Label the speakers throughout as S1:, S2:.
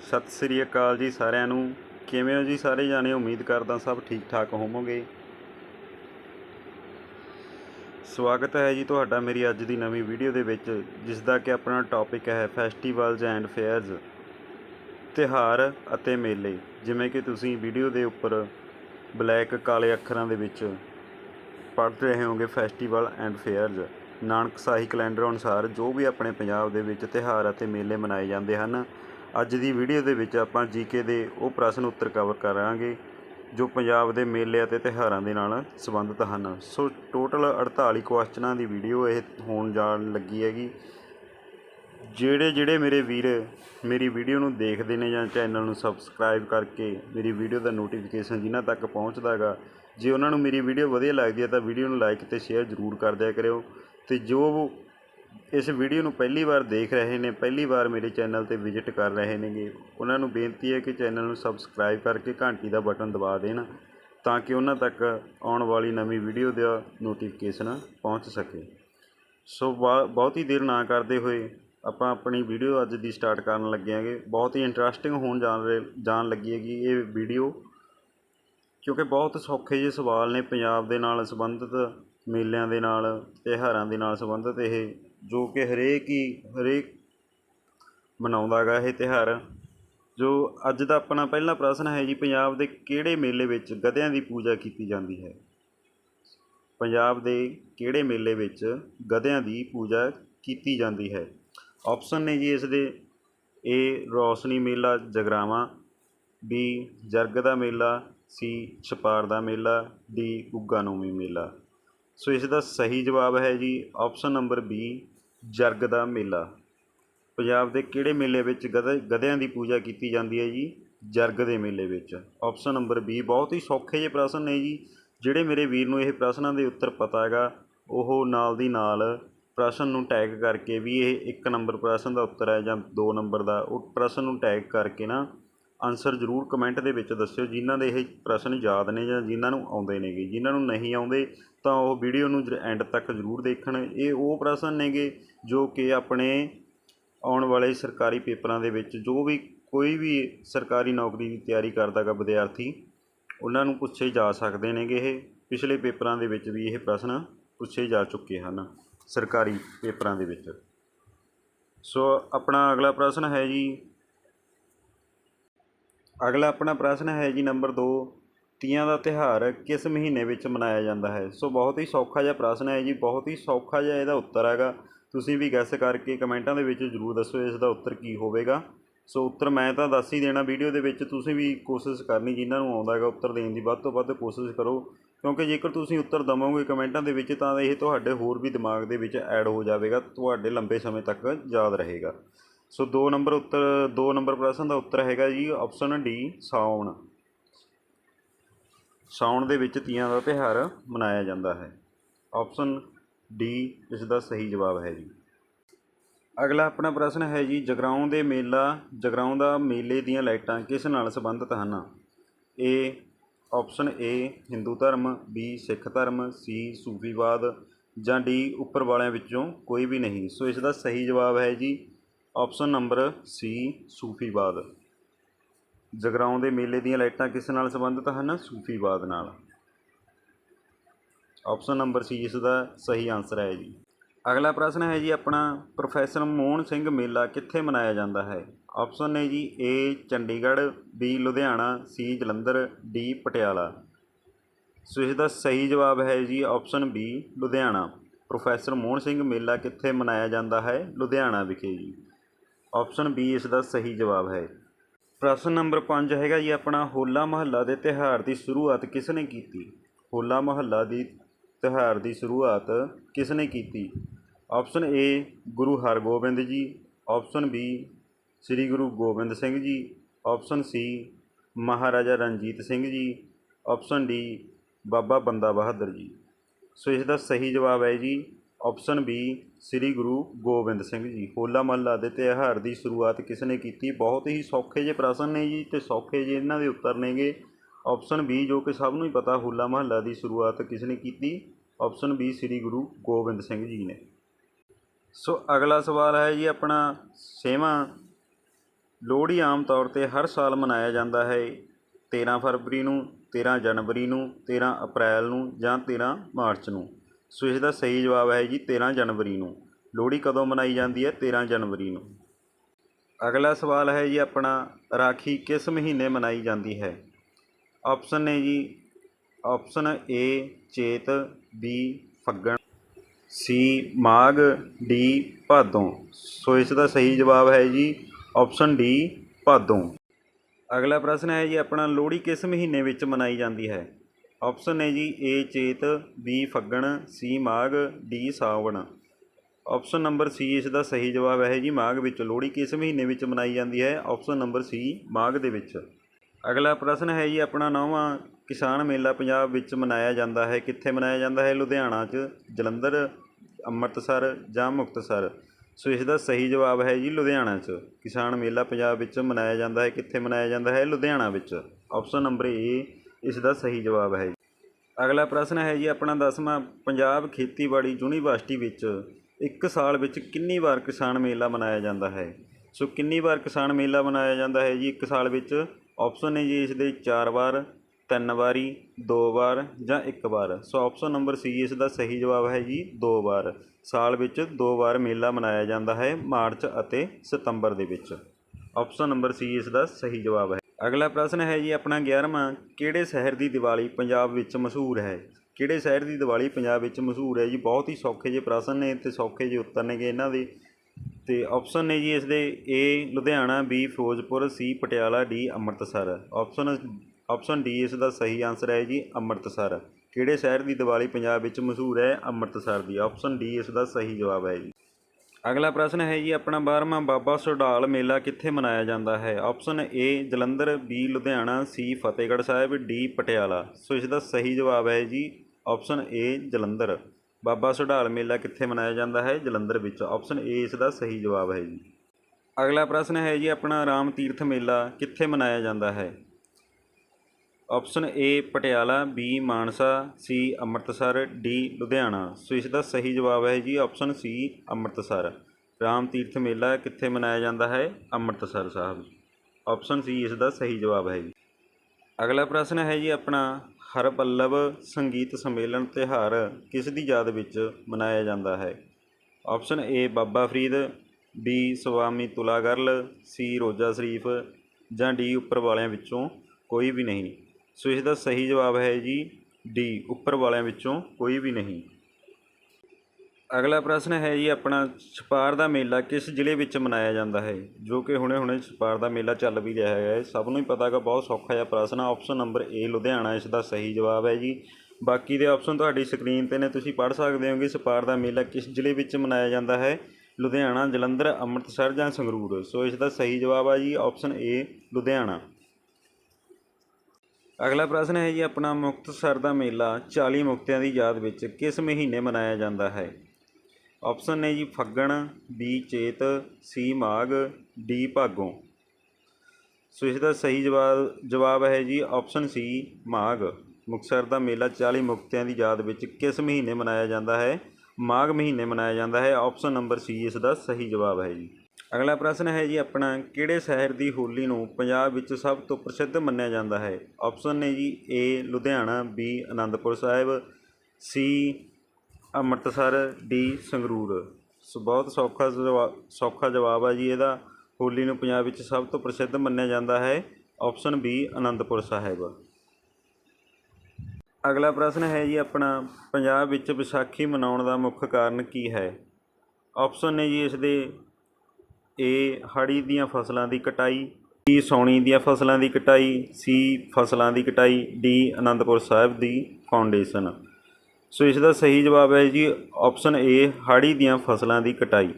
S1: ਸਤਿ ਸ੍ਰੀ ਅਕਾਲ ਜੀ ਸਾਰਿਆਂ ਨੂੰ। ਕਿਵੇਂ ਹੋ ਜੀ ਸਾਰੇ ਜਾਣੇ? ਉਮੀਦ ਕਰਦਾ ਸਭ ਠੀਕ ਠਾਕ ਹੋਵੋਗੇ। ਸਵਾਗਤ ਹੈ ਜੀ ਤੁਹਾਡਾ ਮੇਰੀ ਅੱਜ ਦੀ ਨਵੀਂ ਵੀਡੀਓ ਦੇ ਵਿੱਚ ਜਿਸ ਦਾ ਕਿ ਆਪਣਾ ਟੌਪਿਕ ਹੈ ਫੈਸਟੀਵਲਸ ਐਂਡ ਫੇਅਰਸ ਤਿਉਹਾਰ ਅਤੇ ਮੇਲੇ। ਜਿਵੇਂ ਕਿ ਤੁਸੀਂ ਵੀਡੀਓ ਦੇ ਉੱਪਰ ਬਲੈਕ ਕਾਲੇ ਅੱਖਰਾਂ ਦੇ ਵਿੱਚ ਪੜ੍ਹ ਰਹੇ ਹੋਗੇ festival and fairs Nanak Shahi calendar ਅਨੁਸਾਰ ਜੋ ਵੀ ਆਪਣੇ ਪੰਜਾਬ ਦੇ ਵਿੱਚ ਤਿਉਹਾਰ ਅਤੇ ਮੇਲੇ ਮਨਾਏ ਜਾਂਦੇ ਹਨ ਅੱਜ ਦੀ ਵੀਡੀਓ ਦੇ ਵਿੱਚ ਆਪਾਂ ਜੀਕੇ ਦੇ ਉਹ ਪ੍ਰਸ਼ਨ ਉੱਤਰ ਕਵਰ ਕਰਾਂਗੇ, ਜੋ ਪੰਜਾਬ ਦੇ ਮੇਲੇ ਅਤੇ ਤਿਉਹਾਰਾਂ ਦੇ ਨਾਲ ਸੰਬੰਧਿਤ ਹਨ। ਸੋ ਟੋਟਲ 48 ਕੁਐਸਚਨਾਂ ਦੀ ਵੀਡੀਓ ਇਹ ਹੋਣ ਜਾਣ ਲੱਗੀ ਹੈਗੀ। ਜਿਹੜੇ ਜਿਹੜੇ ਮੇਰੇ ਵੀਰ ਮੇਰੀ ਵੀਡੀਓ ਨੂੰ ਦੇਖਦੇ ਨੇ ਜਾਂ ਚੈਨਲ ਨੂੰ ਸਬਸਕ੍ਰਾਈਬ ਕਰਕੇ ਮੇਰੀ ਵੀਡੀਓ ਦਾ ਨੋਟੀਫਿਕੇਸ਼ਨ ਜਿਨ੍ਹਾਂ ਤੱਕ ਪਹੁੰਚਦਾ ਹੈਗਾ, ਜੇ ਉਹਨਾਂ ਨੂੰ ਮੇਰੀ ਵੀਡੀਓ ਵਧੀਆ ਲੱਗਦੀ ਹੈ ਤਾਂ ਵੀਡੀਓ ਨੂੰ ਲਾਈਕ ਤੇ ਸ਼ੇਅਰ ਜ਼ਰੂਰ ਕਰ ਦਿਆ ਕਰਿਓ। ਤੇ ਜੋ ਇਸ ਵੀਡੀਓ ਨੂੰ ਪਹਿਲੀ ਵਾਰ ਦੇਖ ਰਹੇ ਨੇ, ਪਹਿਲੀ ਵਾਰ ਮੇਰੇ ਚੈਨਲ ਤੇ ਵਿਜ਼ਿਟ ਕਰ ਰਹੇ ਨੇਗੇ। ਉਹਨਾਂ ਨੂੰ ਬੇਨਤੀ ਹੈ ਕਿ ਚੈਨਲ ਨੂੰ ਸਬਸਕ੍ਰਾਈਬ ਕਰਕੇ ਘੰਟੀ ਦਾ ਬਟਨ ਦਬਾ ਦੇਣ, ਤਾਂ ਕਿ ਉਹਨਾਂ ਤੱਕ ਆਉਣ ਵਾਲੀ ਨਵੀਂ ਵੀਡੀਓ ਦਾ ਨੋਟੀਫਿਕੇਸ਼ਨ ਪਹੁੰਚ ਸਕੇ। ਸੋ ਬਾ- ਹੀ ਦੇਰ ਨਾ ਕਰਦੇ ਹੋਏ ਆਪਾਂ ਆਪਣੀ ਵੀਡੀਓ ਅੱਜ ਦੀ ਸਟਾਰਟ ਕਰਨ ਲੱਗੇ ਹਾਂਗੇ। ਬਹੁਤ ਹੀ ਇੰਟਰਸਟਿੰਗ ਹੋਣ ਜਾਣ ਰਹੇ ਜਾਣ ਲੱਗੀ ਹੈਗੀ ਇਹ ਵੀਡੀਓ, ਕਿਉਂਕਿ ਬਹੁਤ ਸੌਖੇ ਜਿਹੇ ਸਵਾਲ ਨੇ ਪੰਜਾਬ ਦੇ ਨਾਲ ਸੰਬੰਧਿਤ ਮੇਲਿਆਂ ਦੇ ਨਾਲ, ਤਿਉਹਾਰਾਂ ਦੇ ਨਾਲ ਸੰਬੰਧਿਤ ਇਹ ਜੋ ਕਿ ਹਰੇਕ ਹੀ, ਹਰੇਕ ਮਨਾਉਂਦਾ ਗਾ ਇਹ ਤਿਉਹਾਰ। ਜੋ ਅੱਜ ਦਾ ਆਪਣਾ ਪਹਿਲਾ ਪ੍ਰਸ਼ਨ ਹੈ ਜੀ, ਪੰਜਾਬ ਦੇ ਕਿਹੜੇ ਮੇਲੇ ਵਿੱਚ ਗਧਿਆਂ ਦੀ ਪੂਜਾ ਕੀਤੀ ਜਾਂਦੀ ਹੈ? ਪੰਜਾਬ ਦੇ ਕਿਹੜੇ ਮੇਲੇ ਵਿੱਚ ਗਧਿਆਂ ਦੀ ਪੂਜਾ ਕੀਤੀ ਜਾਂਦੀ ਹੈ? ਆਪਸ਼ਨ ਨੇ ਜੀ ਇਸ ਦੇ, ਏ ਰੌਸ਼ਨੀ ਮੇਲਾ, ਜਗਰਾਵਾਂ, ਬੀ ਜਰਗ ਦਾ ਮੇਲਾ, ਸੀ ਛਪਾਰ ਦਾ ਮੇਲਾ, ਡੀ ਗੁੱਗਾ ਨੌਮੀ ਮੇਲਾ। ਸੋ ਇਸ ਦਾ ਸਹੀ ਜਵਾਬ ਹੈ ਜੀ ਆਪਸ਼ਨ ਨੰਬਰ ਬੀ, ਜਰਗ ਦਾ ਮੇਲਾ। ਪੰਜਾਬ ਦੇ ਕਿਹੜੇ ਮੇਲੇ ਵਿੱਚ ਗਧ ਗਧਿਆਂ ਦੀ ਪੂਜਾ ਕੀਤੀ ਜਾਂਦੀ ਹੈ ਜੀ? ਜਰਗ ਦੇ ਮੇਲੇ ਵਿੱਚ। ਆਪਸ਼ਨ ਨੰਬਰ ਬੀ, ਬਹੁਤ ਹੀ ਸੌਖੇ ਜਿਹੇ ਪ੍ਰਸ਼ਨ ਨੇ ਜੀ, ਜਿਹੜੇ ਮੇਰੇ ਵੀਰ ਨੂੰ ਇਹ ਪ੍ਰਸ਼ਨਾਂ ਦੇ ਉੱਤਰ ਪਤਾ ਹੈਗਾ, ਉਹ ਨਾਲ ਦੀ ਨਾਲ ਪ੍ਰਸ਼ਨ ਨੂੰ ਟੈਗ ਕਰਕੇ ਵੀ ਇਹ ਇੱਕ ਨੰਬਰ ਪ੍ਰਸ਼ਨ ਦਾ ਉੱਤਰ ਹੈ ਜਾਂ ਦੋ ਨੰਬਰ ਦਾ, ਉਹ ਪ੍ਰਸ਼ਨ ਨੂੰ ਟੈਗ ਕਰਕੇ ਨਾ ਆਨਸਰ ਜ਼ਰੂਰ ਕਮੈਂਟ ਦੇ ਵਿੱਚ ਦੱਸਿਓ। ਜਿਨ੍ਹਾਂ ਦੇ ਇਹ ਪ੍ਰਸ਼ਨ ਯਾਦ ਨੇ ਜਾਂ ਜਿਨ੍ਹਾਂ ਨੂੰ ਆਉਂਦੇ ਨੇਗੇ, ਜਿਨ੍ਹਾਂ ਨੂੰ ਨਹੀਂ ਆਉਂਦੇ, ਤਾਂ ਉਹ ਵੀਡੀਓ ਨੂੰ ਐਂਡ ਤੱਕ ਜ਼ਰੂਰ ਦੇਖਣ। ਇਹ ਉਹ ਪ੍ਰਸ਼ਨ ਨੇਗੇ ਜੋ ਕਿ ਆਪਣੇ ਆਉਣ ਵਾਲੇ ਸਰਕਾਰੀ ਪੇਪਰਾਂ ਦੇ ਵਿੱਚ ਜੋ ਵੀ ਕੋਈ ਵੀ ਸਰਕਾਰੀ ਨੌਕਰੀ ਦੀ ਤਿਆਰੀ ਕਰਦਾ ਗਾ ਵਿਦਿਆਰਥੀ, ਉਹਨਾਂ ਨੂੰ ਪੁੱਛੇ ਜਾ ਸਕਦੇ ਨੇਗੇ ਇਹ। ਪਿਛਲੇ ਪੇਪਰਾਂ ਦੇ ਵਿੱਚ ਵੀ ਇਹ ਪ੍ਰਸ਼ਨ ਪੁੱਛੇ ਜਾ ਚੁੱਕੇ ਹਨ ਸਰਕਾਰੀ ਪੇਪਰਾਂ ਦੇ ਵਿੱਚ। ਸੋ ਆਪਣਾ ਅਗਲਾ ਪ੍ਰਸ਼ਨ ਹੈ ਜੀ ਅਗਲਾ ਆਪਣਾ ਪ੍ਰਸ਼ਨ ਹੈ ਜੀ ਨੰਬਰ 2 ਤੀਆਂ ਦਾ ਤਿਉਹਾਰ ਕਿਸ ਮਹੀਨੇ ਵਿੱਚ ਮਨਾਇਆ ਜਾਂਦਾ ਹੈ? ਸੋ ਬਹੁਤ ਹੀ ਸੌਖਾ ਜਿਹਾ ਪ੍ਰਸ਼ਨ ਹੈ ਜੀ, ਬਹੁਤ ਹੀ ਸੌਖਾ ਜਿਹਾ ਇਹਦਾ ਉੱਤਰ ਹੈਗਾ। ਤੁਸੀਂ ਵੀ ਗੈਸ ਕਰਕੇ ਕਮੈਂਟਾਂ ਦੇ ਵਿੱਚ ਜ਼ਰੂਰ ਦੱਸੋ ਇਸ ਦਾ ਉੱਤਰ ਕੀ ਹੋਵੇਗਾ। ਸੋ ਉੱਤਰ ਮੈਂ ਤਾਂ ਦੱਸ ਹੀ ਦੇਣਾ, ਵੀਡੀਓ ਦੇ ਵਿੱਚ ਤੁਸੀਂ ਵੀ ਕੋਸ਼ਿਸ਼ ਕਰਨੀ, ਜਿਨ੍ਹਾਂ ਨੂੰ ਆਉਂਦਾ ਹੈਗਾ ਉੱਤਰ ਦੇਣ ਦੀ, ਵੱਧ ਤੋਂ ਵੱਧ ਕੋਸ਼ਿਸ਼ ਕਰੋ। ਕਿਉਂਕਿ ਜੇਕਰ ਤੁਸੀਂ ਉੱਤਰ ਦਵੋਗੇ ਕਮੈਂਟਾਂ ਦੇ ਵਿੱਚ ਤਾਂ ਇਹ ਤੁਹਾਡੇ ਹੋਰ ਵੀ ਦਿਮਾਗ ਦੇ ਵਿੱਚ ਐਡ ਹੋ ਜਾਵੇਗਾ, ਤੁਹਾਡੇ ਲੰਬੇ ਸਮੇਂ ਤੱਕ ਯਾਦ ਰਹੇਗਾ। ਸੋ ਦੋ ਨੰਬਰ ਉੱਤਰ, ਦੋ ਨੰਬਰ ਪ੍ਰਸ਼ਨ ਦਾ ਉੱਤਰ ਹੈਗਾ ਜੀ ਆਪਸ਼ਨ ਡੀ ਸਾਉਣ। ਸਾਉਣ ਦੇ ਵਿੱਚ ਤੀਆਂ ਦਾ ਤਿਉਹਾਰ ਮਨਾਇਆ ਜਾਂਦਾ ਹੈ। ਆਪਸ਼ਨ ਡੀ ਇਸ ਦਾ ਸਹੀ ਜਵਾਬ ਹੈ ਜੀ। ਅਗਲਾ ਆਪਣਾ ਪ੍ਰਸ਼ਨ ਹੈ ਜੀ, ਜਗਰਾਉਂ ਦੇ ਮੇਲਾ, ਜਗਰਾਉਂ ਦਾ ਮੇਲੇ ਦੀਆਂ ਲਾਈਟਾਂ ਕਿਸ ਨਾਲ ਸੰਬੰਧਿਤ ਹਨ? ਏ ਆਪਸ਼ਨ ਏ ਹਿੰਦੂ ਧਰਮ ਬੀ ਸਿੱਖ ਧਰਮ ਸੀ ਸੂਫੀਵਾਦ ਜਾਂ ਡੀ ਉੱਪਰ ਵਾਲਿਆਂ ਵਿੱਚੋਂ ਕੋਈ ਵੀ ਨਹੀਂ। ਸੋ ਇਸ ਦਾ ਸਹੀ ਜਵਾਬ ਹੈ ਜੀ ਆਪਸ਼ਨ ਨੰਬਰ ਸੀ, ਸੂਫੀਵਾਦ। ਜਗਰਾਉਂ ਦੇ ਮੇਲੇ ਦੀਆਂ ਲਾਈਟਾਂ ਕਿਸ ਨਾਲ ਸੰਬੰਧਿਤ ਹਨ? ਸੂਫੀਵਾਦ ਨਾਲ। ਆਪਸ਼ਨ ਨੰਬਰ ਸੀ, ਇਸ ਦਾ ਸਹੀ ਆਨਸਰ ਹੈ ਜੀ। ਅਗਲਾ ਪ੍ਰਸ਼ਨ ਹੈ ਜੀ ਆਪਣਾ, ਪ੍ਰੋਫੈਸਰ ਮੋਹਨ ਸਿੰਘ ਮੇਲਾ ਕਿੱਥੇ ਮਨਾਇਆ ਜਾਂਦਾ ਹੈ? ਆਪਸ਼ਨ ਨੇ ਜੀ A, Chandigarh, B, Ludhiana, C, Jalandhar, D, Patiala. So ਇਸ ਦਾ ਸਹੀ ਜਵਾਬ ਹੈ ਜੀ option B, Ludhiana. Professor Mohan Singh ਮੇਲਾ ਕਿੱਥੇ ਮਨਾਇਆ ਜਾਂਦਾ ਹੈ? ਲੁਧਿਆਣਾ ਵਿਖੇ ਜੀ। ਆਪਸ਼ਨ ਬੀ ਇਸ ਦਾ ਸਹੀ ਜਵਾਬ ਹੈ। ਪ੍ਰਸ਼ਨ ਨੰਬਰ 5 ਹੈਗਾ ਜੀ ਆਪਣਾ, ਹੋਲਾ ਮਹੱਲਾ ਦੇ ਤਿਉਹਾਰ ਦੀ ਸ਼ੁਰੂਆਤ ਕਿਸ ਨੇ ਕੀਤੀ? ਹੋਲਾ ਮਹੱਲਾ ਦੀ ਤਿਉਹਾਰ ਦੀ ਸ਼ੁਰੂਆਤ ਕਿਸ ਨੇ ਕੀਤੀ? Option A Guru Hargobind ji. Option B Shri Guru Gobind Singh ji. Option C Maharaja Ranjit Singh ji. Option D ਬਾਬਾ ਬੰਦਾ ਬਹਾਦਰ ਜੀ। ਸੋ ਇਸ ਦਾ ਸਹੀ ਜਵਾਬ ਹੈ ਜੀ ਆਪਸ਼ਨ ਬੀ, ਸ੍ਰੀ ਗੁਰੂ ਗੋਬਿੰਦ ਸਿੰਘ ਜੀ। ਹੋਲਾ ਮਹੱਲਾ ਦੇ ਤਿਉਹਾਰ ਦੀ ਸ਼ੁਰੂਆਤ ਕਿਸ ਨੇ ਕੀਤੀ? ਬਹੁਤ ਹੀ ਸੌਖੇ ਜਿਹੇ ਪ੍ਰਸ਼ਨ ਨੇ ਜੀ ਤੇ ਸੌਖੇ ਜਿਹੇ ਇਹਨਾਂ ਦੇ ਉੱਤਰ ਨੇਗੇ। ਆਪਸ਼ਨ ਬੀ, ਜੋ ਕਿ ਸਭ ਨੂੰ ਹੀ ਪਤਾ, ਹੋਲਾ ਮਹੱਲਾ ਦੀ ਸ਼ੁਰੂਆਤ ਕਿਸ ਨੇ ਕੀਤੀ? ਆਪਸ਼ਨ ਬੀ, ਸ੍ਰੀ ਗੁਰੂ ਗੋਬਿੰਦ ਸਿੰਘ ਜੀ ਨੇ। ਸੋ ਅਗਲਾ ਸਵਾਲ ਹੈ ਜੀ ਆਪਣਾ ਛੇਵਾਂ ਲੋਹੜੀ ਆਮ ਤੌਰ 'ਤੇ ਹਰ ਸਾਲ ਮਨਾਇਆ ਜਾਂਦਾ ਹੈ। 13 ਫਰਵਰੀ ਨੂੰ 13 ਜਨਵਰੀ ਨੂੰ 13 ਅਪ੍ਰੈਲ ਨੂੰ ਜਾਂ 13 ਮਾਰਚ ਨੂੰ। ਸੋ ਇਸ ਦਾ ਸਹੀ ਜਵਾਬ ਹੈ ਜੀ 13 ਜਨਵਰੀ ਨੂੰ। ਲੋਹੜੀ ਕਦੋਂ ਮਨਾਈ ਜਾਂਦੀ ਹੈ? 13 ਜਨਵਰੀ ਨੂੰ। ਅਗਲਾ ਸਵਾਲ ਹੈ ਜੀ ਆਪਣਾ, ਰਾਖੀ ਕਿਸ ਮਹੀਨੇ ਮਨਾਈ ਜਾਂਦੀ ਹੈ? ਆਪਸ਼ਨ ਨੇ ਜੀ, ਆਪਸ਼ਨ ਏ, ਚੇਤ, ਬੀ, ਫੱਗਣ, ਸੀ, ਮਾਘ, ਡੀ, ਭਾਦੋਂ। ਸੋ ਇਸ ਦਾ ਸਹੀ ਜਵਾਬ ਹੈ ਜੀ ਆਪਸ਼ਨ ਡੀ, ਭਾਦੋਂ। ਅਗਲਾ ਪ੍ਰਸ਼ਨ ਹੈ ਜੀ ਆਪਣਾ, ਲੋਹੜੀ ਕਿਸ ਮਹੀਨੇ ਵਿੱਚ ਮਨਾਈ ਜਾਂਦੀ ਹੈ? ਆਪਸ਼ਨ ਨੇ ਜੀ A Chet B Phagan C Magh D Sawan. Option number C ਇਸ ਦਾ ਸਹੀ ਜਵਾਬ ਹੈ ਜੀ ਮਾਘ ਵਿੱਚ। ਲੋਹੜੀ ਕਿਸ ਮਹੀਨੇ ਵਿੱਚ ਮਨਾਈ ਜਾਂਦੀ ਹੈ? ਆਪਸ਼ਨ ਨੰਬਰ ਸੀ ਮਾਘ ਦੇ ਵਿੱਚ। ਅਗਲਾ ਪ੍ਰਸ਼ਨ ਹੈ ਜੀ ਆਪਣਾ ਨੌਵਾਂ। ਕਿਸਾਨ ਮੇਲਾ ਪੰਜਾਬ ਵਿੱਚ ਮਨਾਇਆ ਜਾਂਦਾ ਹੈ। ਕਿੱਥੇ ਮਨਾਇਆ ਜਾਂਦਾ ਹੈ? ਲੁਧਿਆਣਾ 'ਚ, ਜਲੰਧਰ, ਅੰਮ੍ਰਿਤਸਰ ਜਾਂ ਮੁਕਤਸਰ। ਸੋ ਇਸ ਦਾ ਸਹੀ ਜਵਾਬ ਹੈ ਜੀ ਲੁਧਿਆਣਾ 'ਚ। ਕਿਸਾਨ ਮੇਲਾ ਪੰਜਾਬ ਵਿੱਚ ਮਨਾਇਆ ਜਾਂਦਾ ਹੈ। ਕਿੱਥੇ ਮਨਾਇਆ ਜਾਂਦਾ ਹੈ? ਲੁਧਿਆਣਾ ਵਿੱਚ। ਆਪਸ਼ਨ ਨੰਬਰ ਏ ਇਸ ਦਾ ਸਹੀ ਜਵਾਬ ਹੈ ਅਗਲਾ ਪ੍ਰਸ਼ਨ ਹੈ ਜੀ ਆਪਣਾ ਦਸਵਾਂ। ਪੰਜਾਬ ਖੇਤੀਬਾੜੀ ਯੂਨੀਵਰਸਿਟੀ ਵਿੱਚ ਇੱਕ ਸਾਲ ਵਿੱਚ ਕਿੰਨੀ ਵਾਰ ਕਿਸਾਨ ਮੇਲਾ ਮਨਾਇਆ ਜਾਂਦਾ ਹੈ? ਸੋ ਕਿੰਨੀ ਵਾਰ ਕਿਸਾਨ ਮੇਲਾ ਮਨਾਇਆ ਜਾਂਦਾ ਹੈ ਜੀ? ਇੱਕ ਸਾਲ ਵਿੱਚ ਆਪਸ਼ਨ ਨੇ ਜੀ ਇਸ ਦੇ 4 ਵਾਰ, ਤਿੰਨ ਵਾਰੀ, ਦੋ ਵਾਰ ਜਾਂ ਇੱਕ ਵਾਰ। ਸੋ ਆਪਸ਼ਨ ਨੰਬਰ ਸੀ ਇਸ ਦਾ ਸਹੀ ਜਵਾਬ ਹੈ ਜੀ, ਦੋ ਵਾਰ। ਸਾਲ ਵਿੱਚ ਦੋ ਵਾਰ ਮੇਲਾ ਮਨਾਇਆ ਜਾਂਦਾ ਹੈ ਮਾਰਚ ਅਤੇ ਸਤੰਬਰ ਦੇ ਵਿੱਚ। ਆਪਸ਼ਨ ਨੰਬਰ ਸੀ ਇਸ ਦਾ ਸਹੀ ਜਵਾਬ ਹੈ ਅਗਲਾ ਪ੍ਰਸ਼ਨ ਹੈ ਜੀ ਆਪਣਾ 11ਵਾਂ ਕਿਹੜੇ ਸ਼ਹਿਰ ਦੀ ਦੀਵਾਲੀ ਪੰਜਾਬ ਵਿੱਚ ਮਸ਼ਹੂਰ ਹੈ? ਕਿਹੜੇ ਸ਼ਹਿਰ ਦੀ ਦੀਵਾਲੀ ਪੰਜਾਬ ਵਿੱਚ ਮਸ਼ਹੂਰ ਹੈ ਜੀ? ਬਹੁਤ ਹੀ ਸੌਖੇ ਜਿਹੇ ਪ੍ਰਸ਼ਨ ਨੇ ਤੇ ਸੌਖੇ ਜਿਹੇ ਉੱਤਰ ਨੇਗੇ ਇਹਨਾਂ ਦੇ। ਤੇ ਆਪਸ਼ਨ ਨੇ ਜੀ ਇਸ ਦੇ A Ludhiana B Firozpur C Patiala D Amritsar. Option option D ਇਸ ਦਾ ਸਹੀ ਆਨਸਰ ਹੈ ਜੀ, ਅੰਮ੍ਰਿਤਸਰ। ਕਿਹੜੇ ਸ਼ਹਿਰ ਦੀ ਦੀਵਾਲੀ ਪੰਜਾਬ ਵਿੱਚ ਮਸ਼ਹੂਰ ਹੈ? ਅੰਮ੍ਰਿਤਸਰ ਦੀ। ਆਪਸ਼ਨ ਡੀ ਇਸ ਦਾ ਸਹੀ ਜਵਾਬ ਹੈ ਜੀ। ਅਗਲਾ ਪ੍ਰਸ਼ਨ ਹੈ ਜੀ, ਆਪਣਾ 12ਵਾਂ ਬਾਬਾ ਸੁਡਾਲ ਮੇਲਾ ਕਿੱਥੇ ਮਨਾਇਆ ਜਾਂਦਾ ਹੈ? Option A Jalandhar B Ludhiana C Fatehgarh Sahib D Patiala. So ਇਸ ਦਾ ਸਹੀ ਜਵਾਬ ਹੈ ਜੀ ਆਪਸ਼ਨ ਏ ਜਲੰਧਰ। ਬਾਬਾ ਸੁਡਾਲ ਮੇਲਾ ਕਿੱਥੇ ਮਨਾਇਆ ਜਾਂਦਾ ਹੈ? ਜਲੰਧਰ ਵਿੱਚ। ਆਪਸ਼ਨ ਏ ਇਸ ਦਾ ਸਹੀ ਜਵਾਬ ਹੈ ਜੀ। ਅਗਲਾ ਪ੍ਰਸ਼ਨ ਹੈ ਜੀ, ਆਪਣਾ ਰਾਮ ਤੀਰਥ ਮੇਲਾ ਕਿੱਥੇ ਮਨਾਇਆ ਜਾਂਦਾ ਹੈ? Option A, Patiala, B, Mansa, C, Amritsar, D, Ludhiana. So ਇਸ ਦਾ ਸਹੀ ਜਵਾਬ ਹੈ ਜੀ ਆਪਸ਼ਨ ਸੀ, ਅੰਮ੍ਰਿਤਸਰ। ਰਾਮ ਤੀਰਥ ਮੇਲਾ ਕਿੱਥੇ ਮਨਾਇਆ ਜਾਂਦਾ ਹੈ? ਅੰਮ੍ਰਿਤਸਰ ਸਾਹਿਬ। ਆਪਸ਼ਨ ਸੀ, ਇਸ ਦਾ ਸਹੀ ਜਵਾਬ ਹੈ ਜੀ। ਅਗਲਾ ਪ੍ਰਸ਼ਨ ਹੈ ਜੀ ਆਪਣਾ, ਹਰਪੱਲਵ ਸੰਗੀਤ ਸੰਮੇਲਨ ਤਿਉਹਾਰ ਕਿਸ ਦੀ ਯਾਦ ਵਿੱਚ ਮਨਾਇਆ ਜਾਂਦਾ ਹੈ? Option A, Baba Farid, B, Swami ਤੁਲਾਗਰਲ, ਸੀ, ਰੋਜ਼ਾ ਸ਼ਰੀਫ ਜਾਂ ਡੀ, ਉੱਪਰ ਵਾਲਿਆਂ ਵਿੱਚੋਂ ਕੋਈ ਵੀ ਨਹੀਂ। ਸੋ ਇਸ ਦਾ ਸਹੀ ਜਵਾਬ ਹੈ ਜੀ ਡੀ, ਉੱਪਰ ਵਾਲਿਆਂ ਵਿੱਚੋਂ ਕੋਈ ਵੀ ਨਹੀਂ। ਅਗਲਾ ਪ੍ਰਸ਼ਨ ਹੈ ਜੀ ਆਪਣਾ ਛਪਾਰ ਦਾ ਮੇਲਾ ਕਿਸ ਜ਼ਿਲ੍ਹੇ ਵਿੱਚ ਮਨਾਇਆ ਜਾਂਦਾ ਹੈ? ਜੋ ਕਿ ਹੁਣੇ-ਹੁਣੇ ਛਪਾਰ ਦਾ ਮੇਲਾ ਚੱਲ ਵੀ ਰਿਹਾ ਹੈ। ਸਭ ਨੂੰ ਹੀ ਪਤਾ ਹੈਗਾ, ਬਹੁਤ ਸੌਖਾ ਜਿਹਾ ਪ੍ਰਸ਼ਨ ਆ। ਆਪਸ਼ਨ ਨੰਬਰ ਏ ਲੁਧਿਆਣਾ, ਇਸ ਦਾ ਸਹੀ ਜਵਾਬ ਹੈ ਜੀ। ਬਾਕੀ ਦੇ ਆਪਸ਼ਨ ਤੁਹਾਡੀ ਸਕਰੀਨ ਤੇ ਨੇ, ਤੁਸੀਂ ਪੜ੍ਹ ਸਕਦੇ ਹੋ ਕਿ ਛਪਾਰ ਦਾ ਮੇਲਾ ਕਿਸ ਜ਼ਿਲ੍ਹੇ ਵਿੱਚ ਮਨਾਇਆ ਜਾਂਦਾ ਹੈ? ਲੁਧਿਆਣਾ, ਜਲੰਧਰ, ਅੰਮ੍ਰਿਤਸਰ ਜਾਂ ਸੰਗਰੂਰ। ਸੋ ਇਸ ਦਾ ਸਹੀ ਜਵਾਬ ਹੈ ਜੀ ਆਪਸ਼ਨ ਏ ਲੁਧਿਆਣਾ। ਅਗਲਾ ਪ੍ਰਸ਼ਨ ਹੈ ਜੀ, ਆਪਣਾ ਮੁਕਤਸਰ ਦਾ ਮੇਲਾ 40 ਮੁਕਤਿਆਂ ਦੀ ਯਾਦ ਵਿੱਚ ਕਿਸ ਮਹੀਨੇ ਮਨਾਇਆ ਜਾਂਦਾ ਹੈ? ਆਪਸ਼ਨ ਨੇ ਜੀ, ਫੱਗਣ, ਬੀ, ਚੇਤ, ਸੀ, ਮਾਘ, ਡੀ, ਭਾਗੋ। ਸੋ ਇਸ ਦਾ ਸਹੀ ਜਵਾਬ ਜਵਾਬ ਹੈ ਜੀ ਆਪਸ਼ਨ ਸੀ, ਮਾਘ। ਮੁਕਤਸਰ ਦਾ ਮੇਲਾ 40 ਮੁਕਤਿਆਂ ਦੀ ਯਾਦ ਵਿੱਚ ਕਿਸ ਮਹੀਨੇ ਮਨਾਇਆ ਜਾਂਦਾ ਹੈ? ਮਾਘ ਮਹੀਨੇ ਮਨਾਇਆ ਜਾਂਦਾ ਹੈ। ਆਪਸ਼ਨ ਨੰਬਰ ਸੀ, ਇਸ ਦਾ ਸਹੀ ਜਵਾਬ ਹੈ ਜੀ। ਅਗਲਾ ਪ੍ਰਸ਼ਨ ਹੈ ਜੀ ਆਪਣਾ, ਕਿਹੜੇ ਸ਼ਹਿਰ ਦੀ ਹੋਲੀ ਨੂੰ ਪੰਜਾਬ ਵਿੱਚ ਸਭ ਤੋਂ ਪ੍ਰਸਿੱਧ ਮੰਨਿਆ ਜਾਂਦਾ ਹੈ? ਆਪਸ਼ਨ ਨੇ ਜੀ A Ludhiana B Anandpur Sahib C Amritsar D Sangrur. So ਬਹੁਤ ਸੌਖਾ ਜਵਾ, ਸੌਖਾ ਜਵਾਬ ਆ ਜੀ ਇਹਦਾ। ਹੋਲੀ ਨੂੰ ਪੰਜਾਬ ਵਿੱਚ ਸਭ ਤੋਂ ਪ੍ਰਸਿੱਧ ਮੰਨਿਆ ਜਾਂਦਾ ਹੈ। Option B Anandpur Sahib. ਅਗਲਾ ਪ੍ਰਸ਼ਨ ਹੈ ਜੀ ਆਪਣਾ, ਪੰਜਾਬ ਵਿੱਚ ਵਿਸਾਖੀ ਮਨਾਉਣ ਦਾ ਮੁੱਖ ਕਾਰਨ ਕੀ ਹੈ? ਆਪਸ਼ਨ ਨੇ ਜੀ ਇਸ ਦੇ ਏ ਹਾੜੀ ਦੀਆਂ ਫਸਲਾਂ ਦੀ ਕਟਾਈ ਬੀ ਸੌਣੀ ਦੀਆਂ ਫਸਲਾਂ ਦੀ ਕਟਾਈ ਸੀ ਫਸਲਾਂ ਦੀ ਕਟਾਈ ਡੀ ਅਨੰਦਪੁਰ ਸਾਹਿਬ ਦੀ ਫਾਊਂਡੇਸ਼ਨ ਸੋ ਇਸ ਦਾ ਸਹੀ ਜਵਾਬ ਹੈ ਜੀ ਆਪਸ਼ਨ ਏ ਹਾੜੀ ਦੀਆਂ ਫਸਲਾਂ ਦੀ ਕਟਾਈ।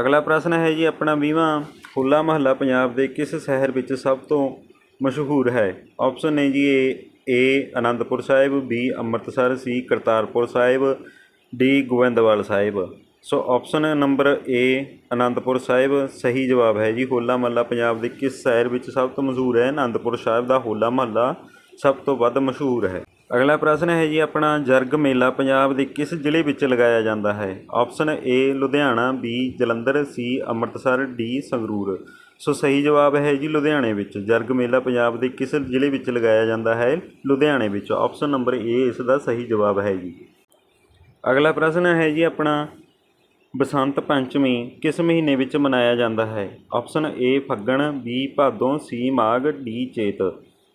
S1: ਅਗਲਾ ਪ੍ਰਸ਼ਨ ਹੈ ਜੀ ਆਪਣਾ 20ਵਾਂ ਹੋਲਾ ਮਹੱਲਾ ਪੰਜਾਬ ਦੇ ਕਿਸ ਸ਼ਹਿਰ ਵਿੱਚ ਸਭ ਤੋਂ ਮਸ਼ਹੂਰ ਹੈ? ਆਪਸ਼ਨ ਨੇ ਜੀ A A Anandpur Sahib B Amritsar C Kartarpur Sahib D Gobindwal Sahib. So option number A Anandpur Sahib. ਸਹੀ ਜਵਾਬ ਹੈ ਜੀ, ਹੋਲਾ ਮਹੱਲਾ ਪੰਜਾਬ ਦੇ ਕਿਸ ਸ਼ਹਿਰ ਵਿੱਚ ਸਭ ਤੋਂ ਮਸ਼ਹੂਰ ਹੈ? ਅਨੰਦਪੁਰ ਸਾਹਿਬ ਦਾ ਹੋਲਾ ਮਹੱਲਾ ਸਭ ਤੋਂ ਵੱਧ ਮਸ਼ਹੂਰ ਹੈ। ਅਗਲਾ ਪ੍ਰਸ਼ਨ ਹੈ ਜੀ, ਆਪਣਾ ਜਰਗ ਮੇਲਾ ਪੰਜਾਬ ਦੇ ਕਿਸ ਜ਼ਿਲ੍ਹੇ ਵਿੱਚ ਲਗਾਇਆ ਜਾਂਦਾ ਹੈ? Option A Ludhiana B Jalandhar C Amritsar D Sangrur. So ਸਹੀ ਜਵਾਬ ਹੈ ਜੀ, ਲੁਧਿਆਣੇ ਵਿੱਚ। ਜਰਗ ਮੇਲਾ ਪੰਜਾਬ ਦੇ ਕਿਸ ਜ਼ਿਲ੍ਹੇ ਵਿੱਚ ਲਗਾਇਆ ਜਾਂਦਾ ਹੈ? ਲੁਧਿਆਣੇ ਵਿੱਚ। ਆਪਸ਼ਨ ਨੰਬਰ ਏ ਇਸ ਦਾ ਸਹੀ ਜਵਾਬ ਹੈ ਜੀ। ਅਗਲਾ ਪ੍ਰਸ਼ਨ ਹੈ ਜੀ, ਆਪਣਾ ਬਸੰਤ ਪੰਚਮੀ ਕਿਸ ਮਹੀਨੇ ਵਿੱਚ ਮਨਾਇਆ ਜਾਂਦਾ ਹੈ? ਆਪਸ਼ਨ ਏ ਫੱਗਣ ਬੀ ਭਾਦੋਂ ਸੀ ਮਾਘ ਡੀ ਚੇਤ।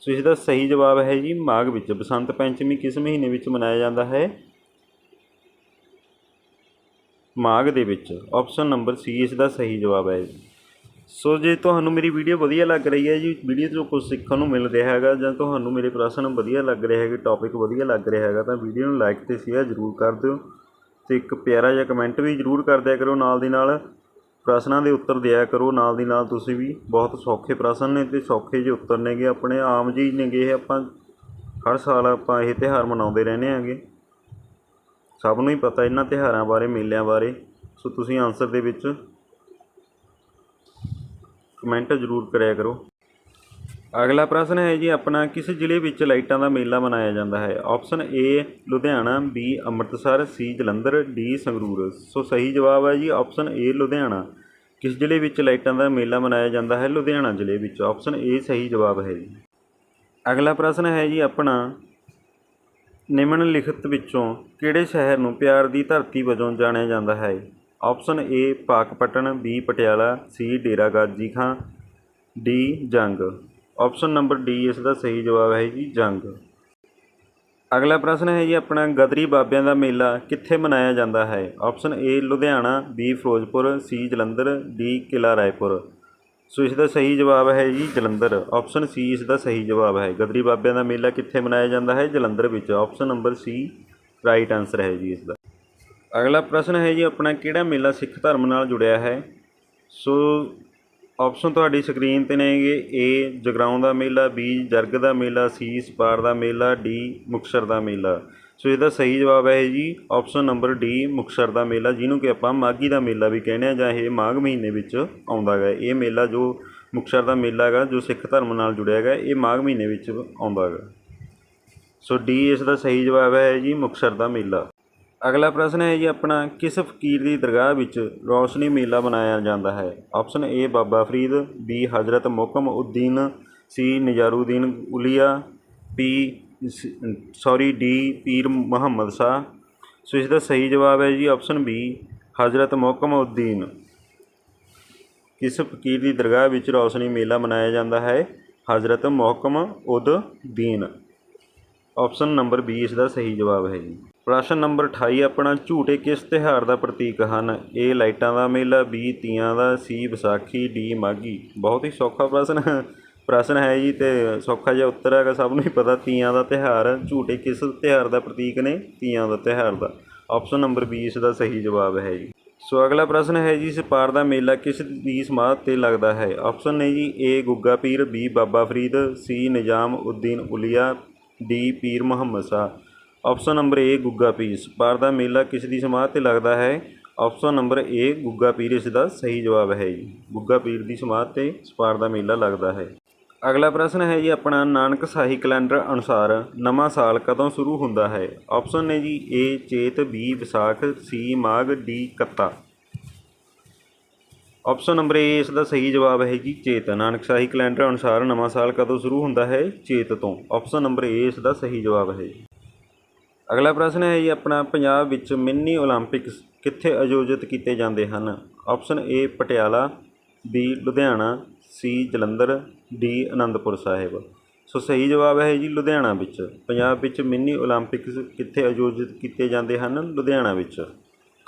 S1: ਸੋ ਇਸ ਦਾ ਸਹੀ ਜਵਾਬ ਹੈ ਜੀ ਮਾਘ ਵਿੱਚ। ਬਸੰਤ ਪੰਚਮੀ ਕਿਸ ਮਹੀਨੇ ਵਿੱਚ ਮਨਾਇਆ ਜਾਂਦਾ ਹੈ? ਮਾਘ ਦੇ ਵਿੱਚ। ਆਪਸ਼ਨ ਨੰਬਰ ਸੀ ਇਸ ਦਾ ਸਹੀ ਜਵਾਬ ਹੈ ਜੀ। ਸੋ ਜੇ ਤੁਹਾਨੂੰ ਮੇਰੀ ਵੀਡੀਓ ਵਧੀਆ ਲੱਗ ਰਹੀ ਹੈ ਜੀ, ਵੀਡੀਓ ਤੋਂ ਕੁਝ ਸਿੱਖਣ ਨੂੰ ਮਿਲ ਰਿਹਾ ਹੈਗਾ ਜਾਂ ਤੁਹਾਨੂੰ ਮੇਰੇ ਪ੍ਰਸ਼ਨ ਵਧੀਆ ਲੱਗ ਰਿਹਾ ਹੈਗੇ ਟੌਪਿਕ ਵਧੀਆ ਲੱਗ ਰਿਹਾ ਹੈਗਾ, ਤਾਂ ਵੀਡੀਓ ਨੂੰ ਲਾਈਕ ਤੇ ਸ਼ੇਅਰ ਜ਼ਰੂਰ ਕਰ ਦਿਓ। ਤੇ ਇੱਕ ਪਿਆਰਾ ਜਿਹਾ ਕਮੈਂਟ ਵੀ ਜ਼ਰੂਰ ਕਰ ਦਿਆ ਕਰੋ ਨਾਲ ਦੀ ਨਾਲ। ਪ੍ਰਸ਼ਨਾਂ ਦੇ ਉੱਤਰ ਦਿਆ ਕਰੋ, ਨਾਲ ਦੀ ਨਾਲ ਤੁਸੀਂ ਵੀ। ਬਹੁਤ ਸੌਖੇ ਪ੍ਰਸ਼ਨ ਨੇ ਤੇ ਸੌਖੇ ਜਿਹੇ ਉੱਤਰ ਨੇਗੇ ਆਪਣੇ। ਆਮ ਜੀ ਨੇਗੇ ਇਹ ਆਪਾਂ। ਹਰ ਸਾਲ ਆਪਾਂ ਇਹ ਤਿਉਹਾਰ ਮਨਾਉਂਦੇ ਰਹਿੰਦੇ ਆਂਗੇ ਸਭ ਨੂੰ ਹੀ ਪਤਾ ਇਹਨਾਂ ਤਿਉਹਾਰਾਂ ਬਾਰੇ, ਮੇਲਿਆਂ ਬਾਰੇ। ਸੋ ਤੁਸੀਂ ਆਨਸਰ ਦੇ ਵਿੱਚ ਕਮੈਂਟ ਜ਼ਰੂਰ ਕਰਿਆ ਕਰੋ। ਅਗਲਾ ਪ੍ਰਸ਼ਨ ਹੈ ਜੀ, ਆਪਣਾ ਕਿਸ ਜ਼ਿਲ੍ਹੇ ਵਿੱਚ ਲਾਈਟਾਂ ਦਾ ਮੇਲਾ ਮਨਾਇਆ ਜਾਂਦਾ ਹੈ? Option A Ludhiana B Amritsar C Jalandhar D Sangrur. So ਸਹੀ ਜਵਾਬ ਹੈ ਜੀ ਆਪਸ਼ਨ ਏ ਲੁਧਿਆਣਾ। ਕਿਸ ਜ਼ਿਲ੍ਹੇ ਵਿੱਚ ਲਾਈਟਾਂ ਦਾ ਮੇਲਾ ਮਨਾਇਆ ਜਾਂਦਾ ਹੈ? ਲੁਧਿਆਣਾ ਜ਼ਿਲ੍ਹੇ ਵਿੱਚ। ਆਪਸ਼ਨ ਏ ਸਹੀ ਜਵਾਬ ਹੈ ਜੀ। ਅਗਲਾ ਪ੍ਰਸ਼ਨ ਹੈ ਜੀ, ਆਪਣਾ ਨਿਮਨ ਲਿਖਤ ਵਿੱਚੋਂ ਕਿਹੜੇ ਸ਼ਹਿਰ ਨੂੰ ਪਿਆਰ ਦੀ ਧਰਤੀ ਵਜੋਂ ਜਾਣਿਆ ਜਾਂਦਾ ਹੈ? Option A Pakpattan B Patiala C Dera Ghazi Khan D Jhang. Option number D, ਇਸ ਦਾ ਸਹੀ ਜਵਾਬ ਹੈ ਜੀ ਜੰਗ। ਅਗਲਾ ਪ੍ਰਸ਼ਨ ਹੈ ਜੀ ਆਪਣਾ ਗਦਰੀ ਬਾਬਿਆਂ ਦਾ ਮੇਲਾ ਕਿੱਥੇ ਮਨਾਇਆ ਜਾਂਦਾ ਹੈ? Option A, Ludhiana, B, Ferozepur, C, Jalandhar, D Kila Raipur. So ਇਸ ਦਾ ਸਹੀ ਜਵਾਬ ਹੈ ਜੀ ਜਲੰਧਰ। ਆਪਸ਼ਨ ਸੀ, ਇਸ ਦਾ ਸਹੀ ਜਵਾਬ ਹੈ। ਗਦਰੀ ਬਾਬਿਆਂ ਦਾ ਮੇਲਾ ਕਿੱਥੇ ਮਨਾਇਆ ਜਾਂਦਾ ਹੈ? ਜਲੰਧਰ ਵਿੱਚ। Option number C, right answer ਹੈ ਜੀ ਇਸ ਦਾ। ਅਗਲਾ ਪ੍ਰਸ਼ਨ ਹੈ ਜੀ ਆਪਣਾ ਕਿਹੜਾ ਮੇਲਾ ਸਿੱਖ ਧਰਮ ਨਾਲ ਜੁੜਿਆ ਹੈ? ਸੋ ਆਪਸ਼ਨ ਤੁਹਾਡੀ ਸਕਰੀਨ ਤੇ ਨੇਗੇ ਏ, ਜਗਰਾਉਂ ਦਾ ਮੇਲਾ, ਬੀ, ਜਰਗ ਦਾ ਮੇਲਾ, ਸੀ, ਸਪਾਰ ਦਾ ਮੇਲਾ, ਡੀ ਮੁਕਸਰ ਦਾ ਮੇਲਾ। ਸੋ ਇਹਦਾ ਸਹੀ ਜਵਾਬ ਹੈ ਜੀ, ਆਪਸ਼ਨ ਨੰਬਰ ਡੀ ਮੁਕਸਰ ਦਾ ਮੇਲਾ, ਜਿਹਨੂੰ ਕਿ ਆਪਾਂ ਮਾਘੀ ਦਾ ਮੇਲਾ ਵੀ ਕਹਿੰਦੇ ਆ ਜਾਂ ਇਹ ਮਾਘ ਮਹੀਨੇ ਵਿੱਚ ਆਉਂਦਾ ਹੈ ਇਹ ਮੇਲਾ ਜੋ ਮੁਕਸਰ ਦਾ ਮੇਲਾ ਹੈਗਾ, ਜੋ ਸਿੱਖ ਧਰਮ ਨਾਲ ਜੁੜਿਆ ਹੈਗਾ, ਇਹ ਮਾਘ ਮਹੀਨੇ ਵਿੱਚ ਆਉਂਦਾ ਹੈਗਾ। ਸੋ ਡੀ, ਇਸ ਦਾ ਸਹੀ ਜਵਾਬ ਹੈ ਜੀ ਮੁਕਸਰ ਦਾ ਮੇਲਾ। ਅਗਲਾ ਪ੍ਰਸ਼ਨ ਹੈ ਜੀ ਆਪਣਾ, ਕਿਸ ਫਕੀਰ ਦੀ ਦਰਗਾਹ ਵਿੱਚ ਰੌਸ਼ਨੀ ਮੇਲਾ ਮਨਾਇਆ ਜਾਂਦਾ ਹੈ? Option A, Baba Farid, B, Hazrat Mokham ਉਦੀਨ C, ਨਿਜ਼ਾਰੂਦੀਨ ਉਲੀਆ, P sorry, D, Pir Muhammad ਸ਼ਾਹ। ਸੋ ਇਸ ਦਾ ਸਹੀ ਜਵਾਬ ਹੈ ਜੀ ਆਪਸ਼ਨ ਬੀ, ਹਜ਼ਰਤ ਮੁਕਮ ਉਦੀਨ ਕਿਸ ਫਕੀਰ ਦੀ ਦਰਗਾਹ ਵਿੱਚ ਰੌਸ਼ਨੀ ਮੇਲਾ ਮਨਾਇਆ ਜਾਂਦਾ ਹੈ? ਹਜ਼ਰਤ ਮੁਹਕਮ ਉਦ ਦੀਨ ਆਪਸ਼ਨ ਨੰਬਰ ਬੀ ਇਸ ਦਾ ਸਹੀ ਜਵਾਬ ਹੈ ਜੀ। ਪ੍ਰਸ਼ਨ ਨੰਬਰ 28 ਆਪਣਾ ਝੂਟੇ ਕਿਸ ਤਿਉਹਾਰ ਦਾ ਪ੍ਰਤੀਕ ਹਨ? ਏ, ਲਾਈਟਾਂ ਦਾ ਮੇਲਾ, ਬੀ, ਤੀਆਂ ਦਾ, ਸੀ, ਵਿਸਾਖੀ, ਡੀ, ਮਾਘੀ। ਬਹੁਤ ਹੀ ਸੌਖਾ ਪ੍ਰਸ਼ਨ ਪ੍ਰਸ਼ਨ ਹੈ ਜੀ ਤੇ ਸੌਖਾ ਜਿਹਾ ਉੱਤਰ ਹੈਗਾ, ਸਭ ਨੂੰ ਹੀ ਪਤਾ ਤੀਆਂ ਦਾ ਤਿਉਹਾਰ ਝੂਟੇ ਕਿਸ ਤਿਉਹਾਰ ਦਾ ਪ੍ਰਤੀਕ ਨੇ? ਤੀਆਂ ਦਾ ਤਿਉਹਾਰ ਦਾ। ਆਪਸ਼ਨ ਨੰਬਰ ਬੀ, ਇਸ ਦਾ ਸਹੀ ਜਵਾਬ ਹੈ ਜੀ। ਸੋ ਅਗਲਾ ਪ੍ਰਸ਼ਨ ਹੈ ਜੀ, ਸਪਾਰ ਦਾ ਮੇਲਾ ਕਿਸ ਦੀ ਸਮਾਧ ਤੇ ਲੱਗਦਾ ਹੈ? ਆਪਸ਼ਨ ਨੇ ਜੀ, A, Gugga Pir, B, Baba Farid, C, Nizam ਉਦੀਨ ਉਲੀਆ, D, Pir Muhammad Shah. Option number A, Gugga Pir ਸਪਾਰ ਦਾ ਮੇਲਾ ਕਿਸ ਦੀ ਸਮਾਧ ਤੇ ਲੱਗਦਾ ਹੈ? ਆਪਸ਼ਨ ਨੰਬਰ ਏ, ਗੁੱਗਾ ਪੀਰ ਇਸ ਦਾ ਸਹੀ ਜਵਾਬ ਹੈ ਜੀ। ਗੁੱਗਾ ਪੀਰ ਦੀ ਸਮਾਧ ਤੇ ਸਪਾਰ ਦਾ ਮੇਲਾ ਲੱਗਦਾ ਹੈ। ਅਗਲਾ ਪ੍ਰਸ਼ਨ ਹੈ ਜੀ ਆਪਣਾ ਨਾਨਕ ਸਾਹੀ ਕੈਲੰਡਰ ਅਨੁਸਾਰ ਨਵਾਂ ਸਾਲ ਕਦੋਂ ਸ਼ੁਰੂ ਹੁੰਦਾ ਹੈ? ਆਪਸ਼ਨ ਨੇ ਜੀ ਏ, ਚੇਤ, ਬੀ, ਵਿਸਾਖ, ਸੀ, ਮਾਘ, ਡੀ, ਕੱਤਾ। ਆਪਸ਼ਨ ਨੰਬਰ ਏ, ਇਸ ਦਾ ਸਹੀ ਜਵਾਬ ਹੈ ਜੀ ਚੇਤ। ਨਾਨਕ ਸਾਹੀ ਕੈਲੰਡਰ ਅਨੁਸਾਰ ਨਵਾਂ ਸਾਲ ਕਦੋਂ ਸ਼ੁਰੂ ਹੁੰਦਾ ਹੈ? ਚੇਤ ਤੋਂ। ਆਪਸ਼ਨ ਨੰਬਰ ਏ, ਇਸ ਦਾ ਸਹੀ ਜਵਾਬ ਹੈ ਜੀ। ਅਗਲਾ ਪ੍ਰਸ਼ਨ ਹੈ ਜੀ, ਆਪਣਾ ਪੰਜਾਬ ਵਿੱਚ ਮਿੰਨੀ ਓਲੰਪਿਕਸ ਕਿੱਥੇ ਆਯੋਜਿਤ ਕੀਤੇ ਜਾਂਦੇ ਹਨ? Option A Patiala B Ludhiana C Jalandhar D Anandpur Sahib. So ਸਹੀ ਜਵਾਬ ਹੈ ਜੀ, ਲੁਧਿਆਣਾ ਵਿੱਚ। ਪੰਜਾਬ ਵਿੱਚ ਮਿੰਨੀ ਓਲੰਪਿਕਸ ਕਿੱਥੇ ਆਯੋਜਿਤ ਕੀਤੇ ਜਾਂਦੇ ਹਨ? ਲੁਧਿਆਣਾ ਵਿੱਚ।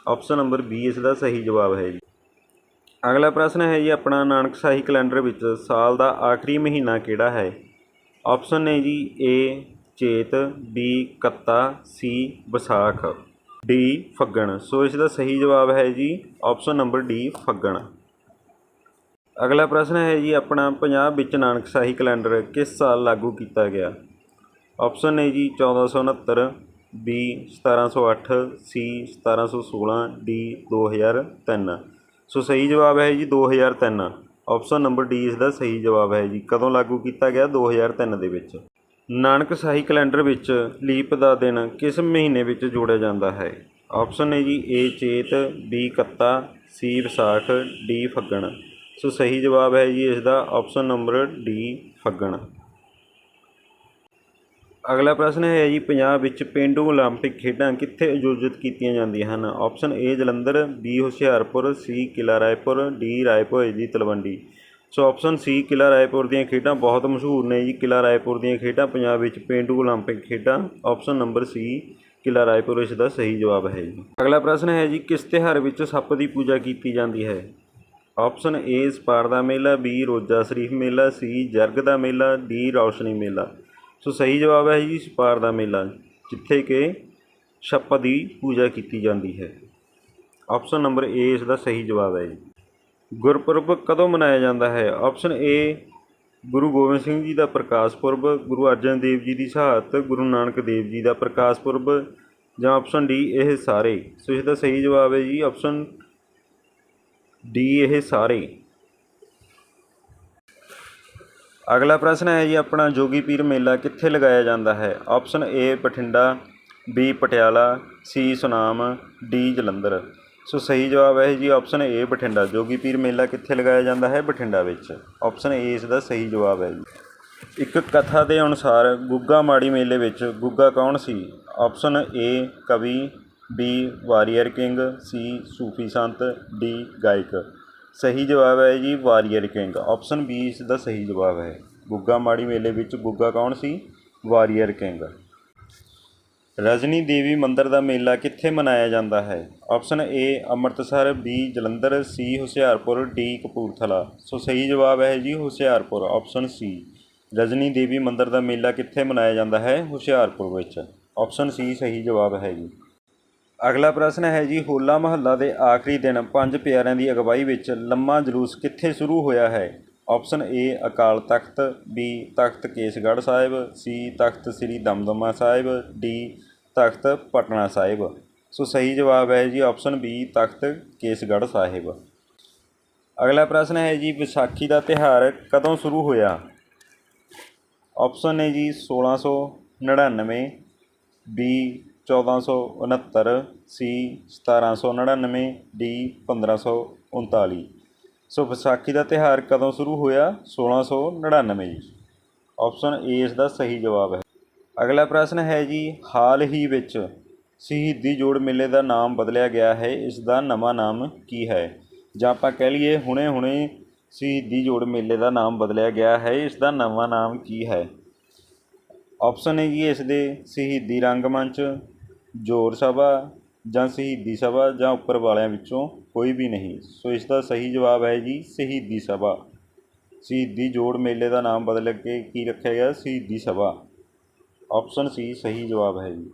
S1: ਆਪਸ਼ਨ ਨੰਬਰ ਬੀ ਇਸ ਦਾ ਸਹੀ ਜਵਾਬ ਹੈ ਜੀ। ਅਗਲਾ ਪ੍ਰਸ਼ਨ ਹੈ ਜੀ, ਆਪਣਾ ਨਾਨਕ ਸਾਹੀ ਕੈਲੰਡਰ ਵਿੱਚ ਸਾਲ ਦਾ ਆਖਰੀ ਮਹੀਨਾ ਕਿਹੜਾ ਹੈ? ਆਪਸ਼ਨ ਨੇ ਜੀ A ਚੇਤ B ਕੱਤਾ C Vaisakh. D ਫੱਗਣ। ਸੋ ਇਸ ਦਾ ਸਹੀ ਜਵਾਬ ਹੈ ਜੀ ਆਪਸ਼ਨ ਨੰਬਰ ਡੀ ਫੱਗਣ। ਅਗਲਾ ਪ੍ਰਸ਼ਨ ਹੈ ਜੀ ਆਪਣਾ ਪੰਜਾਬ ਵਿੱਚ ਨਾਨਕ ਸਾਹੀ ਕੈਲੰਡਰ ਕਿਸ ਸਾਲ ਲਾਗੂ ਕੀਤਾ ਗਿਆ? ਆਪਸ਼ਨ ਨੇ ਜੀ 1469 ਬੀ 1708 ਸੀ 1716 ਡੀ 2003 ਸੋ ਸਹੀ ਜਵਾਬ ਹੈ ਜੀ 2003 ਆਪਸ਼ਨ ਨੰਬਰ ਡੀ ਇਸ ਦਾ ਸਹੀ ਜਵਾਬ ਹੈ ਜੀ। ਕਦੋਂ ਲਾਗੂ ਕੀਤਾ ਗਿਆ? 2003 ਦੇ ਵਿੱਚ। ਨਾਨਕ ਸਾਹੀ ਕੈਲੰਡਰ ਵਿੱਚ ਲੀਪ ਦਾ ਦਿਨ ਕਿਸ ਮਹੀਨੇ ਵਿੱਚ ਜੋੜਿਆ ਜਾਂਦਾ ਹੈ? ਆਪਸ਼ਨ ਨੇ ਜੀ A, ਚੇਤ, B, ਕੱਤਾ, C, Vaisakh, D, ਫੱਗਣ। ਸੋ ਸਹੀ ਜਵਾਬ ਹੈ ਜੀ ਇਸ ਦਾ ਆਪਸ਼ਨ ਨੰਬਰ ਡੀ, ਫੱਗਣ। ਅਗਲਾ ਪ੍ਰਸ਼ਨ ਹੈ ਜੀ ਪੰਜਾਬ ਵਿੱਚ ਪੇਂਡੂ ਓਲੰਪਿਕ ਖੇਡਾਂ ਕਿੱਥੇ ਆਯੋਜਿਤ ਕੀਤੀਆਂ ਜਾਂਦੀਆਂ ਹਨ? Option A Jalandhar, B, Hoshiarpur, C Kila Raipur, D, Raipur, ਜੀ, Talwandi. So option C Kila Raipur ਦੀਆਂ ਖੇਡਾਂ, ਬਹੁਤ ਮਸ਼ਹੂਰ ਨੇ ਜੀ ਕਿਲ੍ਹਾ ਰਾਏਪੁਰ ਦੀਆਂ ਖੇਡਾਂ, ਪੰਜਾਬ ਵਿੱਚ ਪੇਂਡੂ ਓਲੰਪਿਕ ਖੇਡਾਂ। Option number C Kila Raipur, ਇਸ ਦਾ ਸਹੀ ਜਵਾਬ ਹੈ ਜੀ। ਅਗਲਾ ਪ੍ਰਸ਼ਨ ਹੈ ਜੀ, ਕਿਸ ਤਿਉਹਾਰ ਵਿੱਚ ਸੱਪ ਦੀ ਪੂਜਾ ਕੀਤੀ ਜਾਂਦੀ ਹੈ? ਆਪਸ਼ਨ ਏ, ਸਪਾਰ ਦਾ ਮੇਲਾ, ਬੀ, ਰੋਜ਼ਾ ਸ਼ਰੀਫ ਮੇਲਾ, ਸੀ, ਜਰਗ ਦਾ ਮੇਲਾ, ਡੀ, ਰੌਸ਼ਨੀ ਮੇਲਾ। ਸੋ ਸਹੀ ਜਵਾਬ ਹੈ ਜੀ, ਸਪਾਰ ਦਾ ਮੇਲਾ, ਜਿੱਥੇ ਕਿ ਛੱਪ ਦੀ ਪੂਜਾ ਕੀਤੀ ਜਾਂਦੀ ਹੈ। ਆਪਸ਼ਨ ਨੰਬਰ ਏ, ਇਸ ਦਾ ਸਹੀ ਜਵਾਬ ਹੈ ਜੀ। ਗੁਰਪੁਰਬ ਕਦੋਂ ਮਨਾਇਆ ਜਾਂਦਾ ਹੈ? ਆਪਸ਼ਨ ਏ ਗੁਰੂ ਗੋਬਿੰਦ ਸਿੰਘ ਜੀ ਦਾ ਪ੍ਰਕਾਸ਼ ਪੁਰਬ, ਗੁਰੂ ਅਰਜਨ ਦੇਵ ਜੀ ਦੀ ਸ਼ਹਾਦਤ, ਗੁਰੂ ਨਾਨਕ ਦੇਵ ਜੀ ਦਾ ਪ੍ਰਕਾਸ਼ ਪੁਰਬ ਜਾਂ ਆਪਸ਼ਨ ਡੀ ਇਹ ਸਾਰੇ। ਸੋ ਇਸ ਦਾ ਸਹੀ ਜਵਾਬ ਹੈ ਜੀ। ਆਪਸ਼ਨ ਡੀ ਇਹ ਸਾਰੇ। ਅਗਲਾ ਪ੍ਰਸ਼ਨ ਹੈ ਜੀ ਆਪਣਾ, ਜੋਗੀ ਪੀਰ ਮੇਲਾ ਕਿੱਥੇ ਲਗਾਇਆ ਜਾਂਦਾ ਹੈ? Option A Bathinda B Patiala C Sunam D Jalandhar. So ਸਹੀ ਜਵਾਬ ਹੈ ਜੀ ਆਪਸ਼ਨ ਏ ਬਠਿੰਡਾ ਜੋਗੀ ਪੀਰ ਮੇਲਾ ਕਿੱਥੇ ਲਗਾਇਆ ਜਾਂਦਾ ਹੈ ਬਠਿੰਡਾ ਵਿੱਚ। ਆਪਸ਼ਨ ਏ ਇਸ ਦਾ ਸਹੀ ਜਵਾਬ ਹੈ ਜੀ। ਇੱਕ ਕਥਾ ਦੇ ਅਨੁਸਾਰ ਗੁੱਗਾ ਮਾੜੀ ਮੇਲੇ ਵਿੱਚ ਗੁੱਗਾ ਕੌਣ ਸੀ? ਆਪਸ਼ਨ ਏ ਕਵੀ ਬੀ ਵਾਰੀਅਰ ਕਿੰਗ ਸੀ ਸੂਫੀ ਸੰਤ ਡੀ ਗਾਇਕ। ਸਹੀ ਜਵਾਬ ਹੈ ਜੀ ਵਾਰੀਅਰ ਕਿੰਗ। ਆਪਸ਼ਨ ਬੀ ਇਸ ਦਾ ਸਹੀ ਜਵਾਬ ਹੈ। ਗੁੱਗਾ ਮਾੜੀ ਮੇਲੇ ਵਿੱਚ ਗੁੱਗਾ ਕੌਣ ਸੀ? Warrior king. ਰਜਨੀ ਦੇਵੀ ਮੰਦਰ ਦਾ ਮੇਲਾ ਕਿੱਥੇ ਮਨਾਇਆ ਜਾਂਦਾ ਹੈ? Option A Amritsar B Jalandhar C Hoshiarpur D Kapurthala. So ਸਹੀ ਜਵਾਬ ਹੈ ਜੀ ਹੁਸ਼ਿਆਰਪੁਰ, ਆਪਸ਼ਨ ਸੀ ਰਜਨੀ ਦੇਵੀ ਮੰਦਰ ਦਾ ਮੇਲਾ ਕਿੱਥੇ ਮਨਾਇਆ ਜਾਂਦਾ ਹੈ? ਹੁਸ਼ਿਆਰਪੁਰ ਵਿੱਚ। ਆਪਸ਼ਨ ਸੀ ਸਹੀ ਜਵਾਬ ਹੈ ਜੀ। ਅਗਲਾ ਪ੍ਰਸ਼ਨ ਹੈ ਜੀ ਹੋਲਾ ਮਹੱਲਾ ਦੇ ਆਖਰੀ ਦਿਨ, ਪੰਜ ਪਿਆਰਿਆਂ ਦੀ ਅਗਵਾਈ ਵਿੱਚ ਲੰਮਾ ਜਲੂਸ ਕਿੱਥੇ ਸ਼ੁਰੂ ਹੋਇਆ ਹੈ? Option A Akal Takht B Takht Kesgarh Sahib C Takht Shri Damdama Sahib D Takht Patna Sahib. So ਸਹੀ ਜਵਾਬ ਹੈ ਜੀ ਆਪਸ਼ਨ ਬੀ ਤਖਤ ਕੇਸਗੜ੍ਹ ਸਾਹਿਬ। ਅਗਲਾ ਪ੍ਰਸ਼ਨ ਹੈ ਜੀ, ਵਿਸਾਖੀ ਦਾ ਤਿਉਹਾਰ ਕਦੋਂ ਸ਼ੁਰੂ ਹੋਇਆ? ਆਪਸ਼ਨ ਹੈ ਜੀ 1699 B 1469 C 1799 D 1539 so Vaisakhi ਦਾ ਤਿਉਹਾਰ ਕਦੋਂ ਸ਼ੁਰੂ ਹੋਇਆ? 1699 ਜੀ। ਆਪਸ਼ਨ ਏ ਇਸ ਦਾ ਸਹੀ ਜਵਾਬ ਹੈ। ਅਗਲਾ ਪ੍ਰਸ਼ਨ ਹੈ ਜੀ, ਹਾਲ ਹੀ ਵਿੱਚ ਸ਼ਹੀਦੀ ਜੋੜ ਮੇਲੇ ਦਾ ਨਾਮ ਬਦਲਿਆ ਗਿਆ ਹੈ, ਇਸ ਦਾ ਨਵਾਂ ਨਾਮ ਕੀ ਹੈ? ਜਾਂ ਆਪਾਂ ਕਹਿ ਲਈਏ ਹੁਣੇ ਹੁਣੇ ਸ਼ਹੀਦੀ ਜੋੜ ਮੇਲੇ ਦਾ ਨਾਮ ਬਦਲਿਆ ਗਿਆ ਹੈ, ਇਸ ਦਾ ਨਵਾਂ ਨਾਮ ਕੀ ਹੈ? ਆਪਸ਼ਨ ਹੈ ਜੀ ਇਸ ਦੇ, ਸ਼ਹੀਦੀ ਰੰਗਮੰਚ ਜੋਰ ਸਭਾ ਜਾਂ ਸ਼ਹੀਦੀ ਸਭਾ ਜਾਂ ਉੱਪਰ ਵਾਲਿਆਂ ਵਿੱਚੋਂ ਕੋਈ ਵੀ ਨਹੀਂ। ਸੋ ਇਸ ਦਾ ਸਹੀ ਜਵਾਬ ਹੈ ਜੀ, ਸ਼ਹੀਦੀ ਸਭਾ। ਸ਼ਹੀਦੀ ਜੋੜ ਮੇਲੇ ਦਾ ਨਾਮ ਬਦਲ ਕੇ ਕੀ ਰੱਖਿਆ ਗਿਆ? ਸ਼ਹੀਦੀ ਸਭਾ। ਆਪਸ਼ਨ ਸੀ, ਸਹੀ ਜਵਾਬ ਹੈ ਜੀ।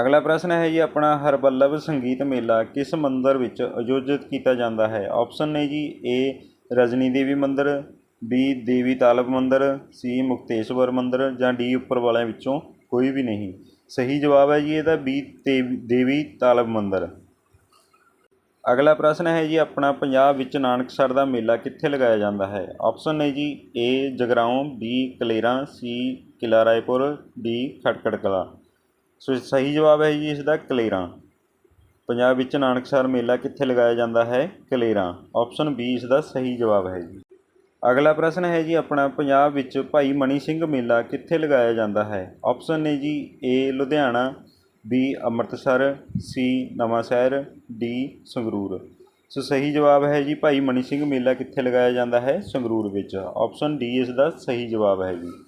S1: ਅਗਲਾ ਪ੍ਰਸ਼ਨ ਹੈ ਜੀ, ਆਪਣਾ ਹਰਬੱਲਭ ਸੰਗੀਤ ਮੇਲਾ ਕਿਸ ਮੰਦਰ ਵਿੱਚ ਆਯੋਜਿਤ ਕੀਤਾ ਜਾਂਦਾ ਹੈ? ਆਪਸ਼ਨ ਨੇ ਜੀ, ਏ, ਰਜਨੀ ਦੇਵੀ ਮੰਦਰ, ਬੀ, ਦੇਵੀ ਤਾਲਬ ਮੰਦਰ, ਸੀ, ਮੁਕਤੇਸ਼ਵਰ ਮੰਦਰ ਜਾਂ ਡੀ ਉੱਪਰ ਵਾਲਿਆਂ ਵਿੱਚੋਂ ਕੋਈ ਵੀ ਨਹੀਂ। ਸਹੀ ਜਵਾਬ ਹੈ ਜੀ ਇਹਦਾ ਬੀ ਦੇਵੀ ਤਾਲਬ ਮੰਦਰ। ਅਗਲਾ ਪ੍ਰਸ਼ਨ ਹੈ ਜੀ, ਆਪਣਾ ਪੰਜਾਬ ਵਿੱਚ ਨਾਨਕਸਰ ਦਾ ਮੇਲਾ ਕਿੱਥੇ ਲਗਾਇਆ ਜਾਂਦਾ ਹੈ? ਆਪਸ਼ਨ ਨੇ ਜੀ, A, Jagraon, B, Kaleran, C Kila Raipur D Khatkar Kalan. So ਸਹੀ ਜਵਾਬ ਹੈ ਜੀ ਇਸ ਦਾ ਕਲੇਰਾਂ। ਪੰਜਾਬ ਵਿੱਚ ਨਾਨਕਸਰ ਮੇਲਾ ਕਿੱਥੇ ਲਗਾਇਆ ਜਾਂਦਾ ਹੈ? ਕਲੇਰਾਂ। ਆਪਸ਼ਨ ਬੀ ਇਸ ਦਾ ਸਹੀ ਜਵਾਬ ਹੈ ਜੀ। ਅਗਲਾ ਪ੍ਰਸ਼ਨ ਹੈ ਜੀ ਆਪਣਾ, ਪੰਜਾਬ ਵਿੱਚ ਭਾਈ ਮਣੀ ਸਿੰਘ ਮੇਲਾ ਕਿੱਥੇ ਲਗਾਇਆ ਜਾਂਦਾ ਹੈ? ਆਪਸ਼ਨ ਨੇ ਜੀ A, Ludhiana, B, Amritsar, C Nawan Shahr D, Sangrur. So ਸਹੀ ਜਵਾਬ ਹੈ ਜੀ ਭਾਈ ਮਣੀ ਸਿੰਘ ਮੇਲਾ ਕਿੱਥੇ ਲਗਾਇਆ ਜਾਂਦਾ ਹੈ? ਸੰਗਰੂਰ ਵਿੱਚ। ਆਪਸ਼ਨ ਡੀ ਇਸ ਦਾ ਸਹੀ ਜਵਾਬ ਹੈ ਜੀ।